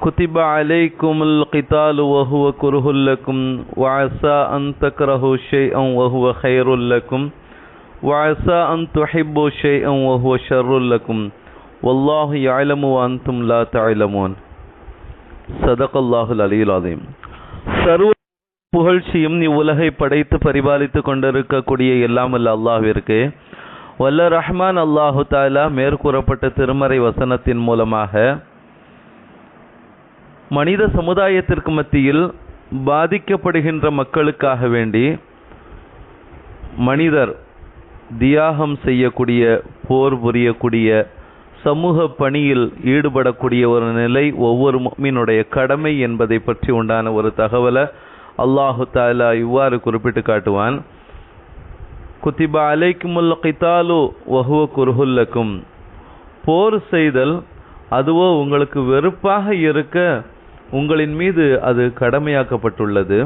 كتب عليكم القتال وهو كره لكم وعسى أن تكرهوا شيئا وهو خير لكم وعسى أن تحبوا شيئا وهو شر لكم والله يعلم وأنتم لا تعلمون صدق الله العلي العظيم சர்வ புகழ்ச்சியும் இவ்வுலகை படைத்து பரிபாலித்துக் கொண்டிருக்கக்கூடிய எல்லாம் அல்ல அல்லாஹ்விற்கு வல்ல ரஹ்மான் அல்லாஹு தாலா மேற்கூறப்பட்ட திருமறை வசனத்தின் மூலமாக மனித சமுதாயத்திற்கு மத்தியில் பாதிக்கப்படுகின்ற மக்களுக்காக வேண்டி மனிதர் தியாகம் செய்யக்கூடிய போர் புரியக்கூடிய சமூக பணியில் ஈடுபடக்கூடிய ஒரு நிலை ஒவ்வொரு மீனுடைய கடமை என்பதை பற்றி உண்டான ஒரு தகவலை அல்லாஹு தாலா இவ்வாறு குறிப்பிட்டு காட்டுவான். குத்திபா அலைக்குமுல் கித்தாலு வகுவ குருஹுல்லக்கும் போர் செய்தல் அதுவோ உங்களுக்கு வெறுப்பாக இருக்க உங்களின் மீது அது கடமையாக்கப்பட்டுள்ளது.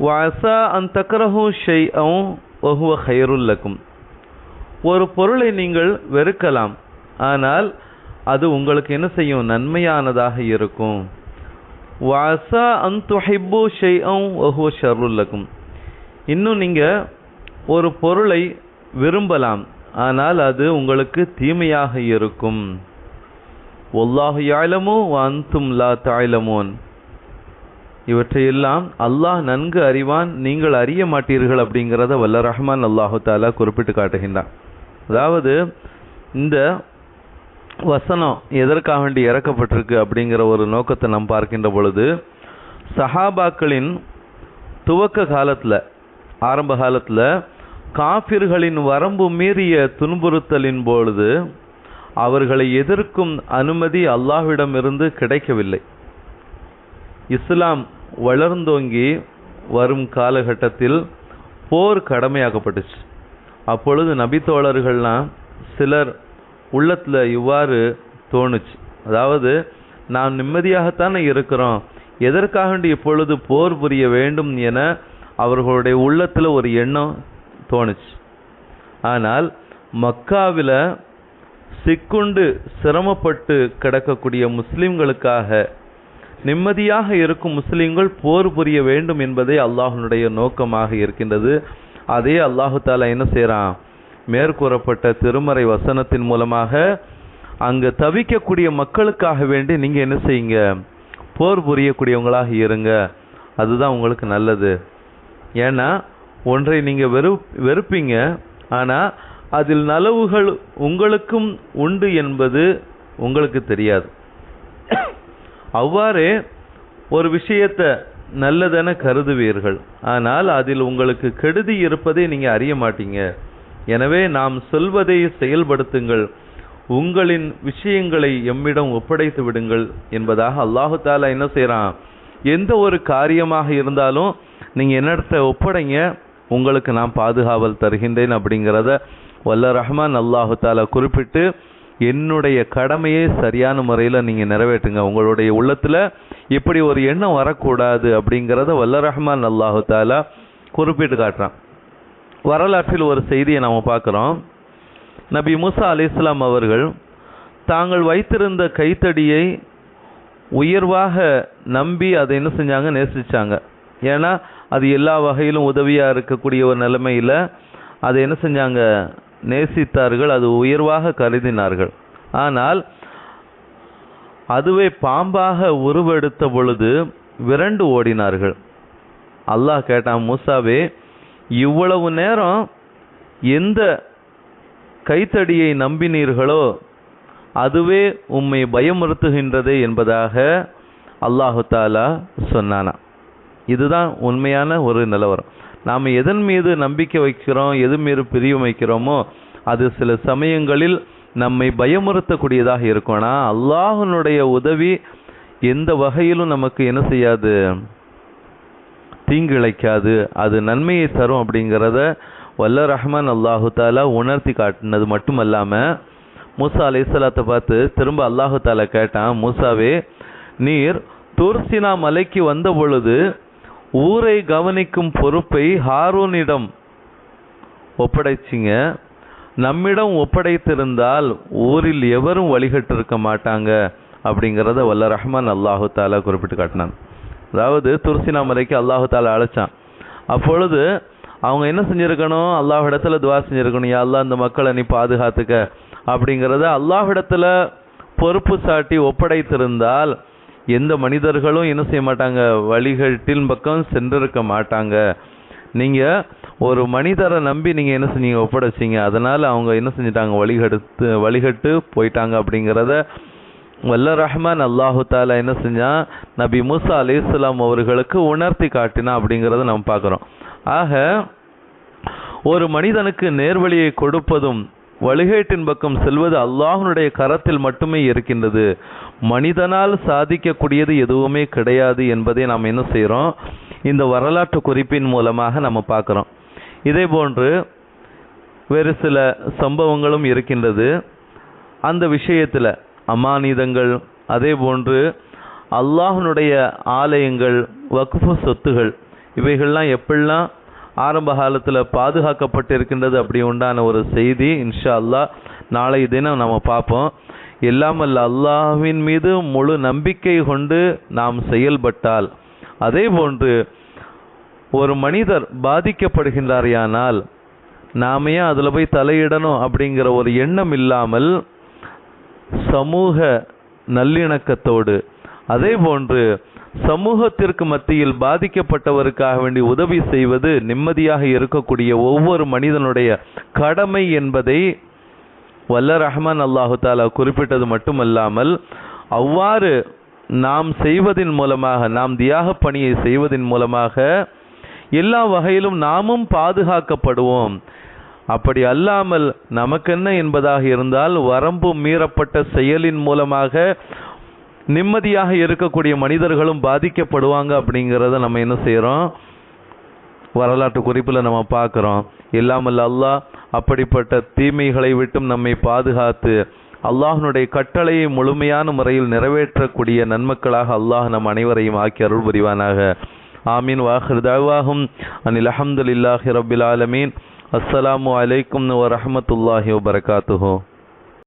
வாசா அன் தக்கரஹு ஷெய் வஹுவ ஹைருல்லக்கும் ஒரு பொருளை நீங்கள் வெறுக்கலாம் ஆனால் அது உங்களுக்கு என்ன செய்யும்? நன்மையானதாக இருக்கும். வாசா அன் துஹிப்பு ஷெய் வஹுவ ஷருல்லக்கும் இன்னும் நீங்கள் ஒரு பொருளை விரும்பலாம் ஆனால் அது உங்களுக்கு தீமையாக இருக்கும். ஒல்லாஹு யாழமோ அந்தும் லா தாயலமோன் இவற்றையெல்லாம் அல்லாஹ் நன்கு அறிவான் நீங்கள் அறிய மாட்டீர்கள் அப்படிங்கிறத வல்ல ரஹ்மான் அல்லாஹு தாலா குறிப்பிட்டு காட்டுகின்றான். அதாவது இந்த வசனம் எதற்காக வேண்டி இறக்கப்பட்டிருக்கு அப்படிங்கிற ஒரு நோக்கத்தை நாம் பார்க்கின்ற பொழுது சஹாபாக்களின் துவக்க காலத்தில் ஆரம்ப காலத்தில் காபிர்களின் வரம்பு மீறிய துன்புறுத்தலின் பொழுது அவர்களை எதிர்க்கும் அனுமதி அல்லாஹ்விடமிருந்து கிடைக்கவில்லை. இஸ்லாம் வளர்ந்தோங்கி வரும் காலகட்டத்தில் போர் கடமையாக்கப்பட்டுச்சு. அப்பொழுது நபித்தோழர்கள்லாம் சிலர் உள்ளத்தில் இவ்வாறு தோணுச்சு. அதாவது நாம் நிம்மதியாகத்தானே இருக்கிறோம் எதற்காக இப்பொழுது போர் புரிய வேண்டும் என அவர்களுடைய உள்ளத்தில் ஒரு எண்ணம் தோணுச்சு. ஆனால் மக்காவில் சிக்குண்டு சிரமப்பட்டு கிடக்கக்கூடிய முஸ்லிம்களுக்காக நிம்மதியாக இருக்கும் முஸ்லிம்கள் போர் புரிய வேண்டும் என்பதே அல்லாஹனுடைய நோக்கமாக இருக்கின்றது. அதே அல்லாஹு தாலா என்ன செய்கிறான் மேற்கூறப்பட்ட திருமறை வசனத்தின் மூலமாக அங்கு தவிக்கக்கூடிய மக்களுக்காக வேண்டி நீங்கள் என்ன செய்யுங்க? போர் புரியக்கூடியவங்களாக இருங்க. அதுதான் உங்களுக்கு நல்லது. ஏன்னா ஒன்றை நீங்கள் வெறு வெறுப்பீங்க. ஆனால் அதில் நலவுகள் உங்களுக்கும் உண்டு என்பது உங்களுக்கு தெரியாது. அவ்வாறே ஒரு விஷயத்தை நல்லதென கருதுவீர்கள். ஆனால் அதில் உங்களுக்கு கெடுதி இருப்பதை நீங்கள் அறிய மாட்டீங்க. எனவே நாம் சொல்வதை செயல்படுத்துங்கள். உங்களின் விஷயங்களை எம்மிடம் ஒப்படைத்து விடுங்கள் என்பதாக அல்லாஹு தாலா என்ன செய்கிறான் எந்த ஒரு காரியமாக இருந்தாலும் நீங்கள் என்னிடத்தை ஒப்படைங்க உங்களுக்கு நான் பாதுகாவல் தருகின்றேன் அப்படிங்கிறத வல்ல ரஹ்மான் அல்லாஹு தாலா குறிப்பிட்டு என்னுடைய கடமையை சரியான முறையில் நீங்கள் நிறைவேற்றுங்க. உங்களுடைய உள்ளத்தில் இப்படி ஒரு எண்ணம் வரக்கூடாது அப்படிங்கிறத வல்ல ரஹ்மான் அல்லாஹு தாலா குறிப்பிட்டு காட்டுறான். வரலாற்றில் ஒரு செய்தியை நாம் பார்க்குறோம். நபி முசா அலி இஸ்லாம் அவர்கள் தாங்கள் வைத்திருந்த கைத்தடியை உயர்வாக நம்பி அதை என்ன செஞ்சாங்க? நேசிச்சாங்க. ஏன்னா அது எல்லா வகையிலும் உதவியாக இருக்கக்கூடிய ஒரு நிலைமையில் அதை என்ன செஞ்சாங்க? நேசித்தார்கள் அது உயர்வாக கருதினார்கள். ஆனால் அதுவே பாம்பாக உருவெடுத்த பொழுது விரண்டு ஓடினார்கள். அல்லாஹ் கேட்டான் மூசாவே இவ்வளவு நேரம் எந்த கைத்தடியை நம்பினீர்களோ அதுவே உம்மை பயமுறுத்துகின்றது என்பதாக அல்லாஹு தாலா சொன்னானா இதுதான் உண்மையான ஒரு நிலவரம். நாம் எதன் மீது நம்பிக்கை வைக்கிறோம் எது மீது பிரியம் வைக்கிறோமோ அது சில சமயங்களில் நம்மை பயமுறுத்தக்கூடியதாக இருக்கும்னா அல்லாஹனுடைய உதவி எந்த வகையிலும் நமக்கு என்ன செய்யாது? தீங்கு இழைக்காது அது நன்மையை தரும் அப்படிங்கிறத வல்ல ரஹ்மான் அல்லாஹு தாலா உணர்த்தி காட்டினது மட்டுமல்லாம மூசா அலைஹிஸ்ஸலாத்தை பார்த்து திரும்ப அல்லாஹு தாலா கேட்டான் மூசாவே நீர் தூர்சினா மலைக்கு வந்த பொழுது ஊரை கவனிக்கும் பொறுப்பை ஹாரூனிடம் ஒப்படைச்சிங்க. நம்மிடம் ஒப்படைத்திருந்தால் ஊரில் எவரும் வழிகட்டிருக்க மாட்டாங்க அப்படிங்கிறத வல்ல ரஹ்மான் அல்லாஹு தாலா குறிப்பிட்டு காட்டினான். அதாவது துர்சினா மலைக்கு அல்லாஹு தாலா அழைச்சான். அப்பொழுது அவங்க என்ன செஞ்சிருக்கணும்? அல்லாஹ்விடத்துல துவா செஞ்சிருக்கணும். யா அந்த இந்த மக்களை நீ பாதுகாத்துக்க. அப்படிங்கிறத அல்லாஹ்விடத்துல பொறுப்பு சாட்டி ஒப்படைத்திருந்தால் எந்த மனிதர்களும் என்ன செய்ய மாட்டாங்க? வழிகட்டின் பக்கம் சென்றிருக்க மாட்டாங்க. நீங்கள் ஒரு மனிதரை நம்பி நீங்கள் என்ன செஞ்சீங்க? ஒப்படைச்சீங்க அதனால் அவங்க என்ன செஞ்சிட்டாங்க? வழிகடுத்து வழிகட்டு போயிட்டாங்க அப்படிங்கிறத வல்ல ரஹ்மான் அல்லாஹு தாலா என்ன செஞ்சான்? நபி மூசா இஸ்லாம் அவர்களுக்கு உணர்த்தி காட்டினா அப்படிங்கிறத நம்ம பார்க்குறோம். ஆக ஒரு மனிதனுக்கு நேர்வழியை கொடுப்பதும் வழிகேட்டின் பக்கம் செல்வது அல்லாஹனுடைய கரத்தில் மட்டுமே இருக்கின்றது. மனிதனால் சாதிக்கக்கூடியது எதுவுமே கிடையாது என்பதை நாம் என்ன செய்கிறோம் இந்த வரலாற்று குறிப்பின் மூலமாக நம்ம பார்க்குறோம். இதே போன்று வேறு சில சம்பவங்களும் இருக்கின்றது. அந்த விஷயத்தில் அமானிதங்கள் அதே போன்று அல்லாஹனுடைய ஆலயங்கள் வக்ஃபு சொத்துகள் இவைகள்லாம் எப்படிலாம் ஆரம்ப காலத்தில் பாதுகாக்கப்பட்டிருக்கின்றது அப்படி உண்டான ஒரு செய்தி. இன்ஷா அல்லாஹ் நாளை தினம் நம்ம பார்ப்போம். இல்லாமல் அல்லாஹ்வின் மீது முழு நம்பிக்கை கொண்டு நாம் செயல்பட்டால் அதே போன்று ஒரு மனிதர் பாதிக்கப்படுகின்றாரையானால் நாம ஏன் அதில் போய் தலையிடணும் அப்படிங்கிற ஒரு எண்ணம் இல்லாமல் சமூக நல்லிணக்கத்தோடு அதே போன்று சமூகத்திற்கு மத்தியில் பாதிக்கப்பட்டவருக்காக வேண்டி உதவி செய்வது நிம்மதியாக இருக்கக்கூடிய ஒவ்வொரு மனிதனுடைய கடமை என்பதை வல்ல ரஹ்மான் அல்லாஹு தாலா குறிப்பிட்டது மட்டுமல்லாமல் அவ்வாறு நாம் செய்வதின் மூலமாக நாம் தியாக பணியை செய்வதின் மூலமாக எல்லா வகையிலும் நாமும் பாதுகாக்கப்படுவோம். அப்படி அல்லாமல் நமக்கென்ன என்பதாக இருந்தால் வரம்பு மீறப்பட்ட செயலின் மூலமாக நிம்மதியாக இருக்கக்கூடிய மனிதர்களும் பாதிக்கப்படுவாங்க அப்படிங்கிறத நம்ம என்ன செய்கிறோம் வரலாற்று குறிப்பில் நம்ம பார்க்குறோம். இல்லாமல் அல்லாஹ் அப்படிப்பட்ட தீமைகளை விட்டும் நம்மை பாதுகாத்து அல்லாஹ்னுடைய கட்டளையை முழுமையான முறையில் நிறைவேற்றக்கூடிய நன்மக்களாக அல்லாஹ் நம் அனைவரையும் ஆக்கி அருள் புரிவானாக. ஆமீன். வாஹிர் தாவாகும் அனில் அஹமதுல்லாஹி ரபில் ஆலமீன். அஸ்ஸலாமு அலைக்கும் வரமத்துல்லாஹி வபரகாத்துஹோ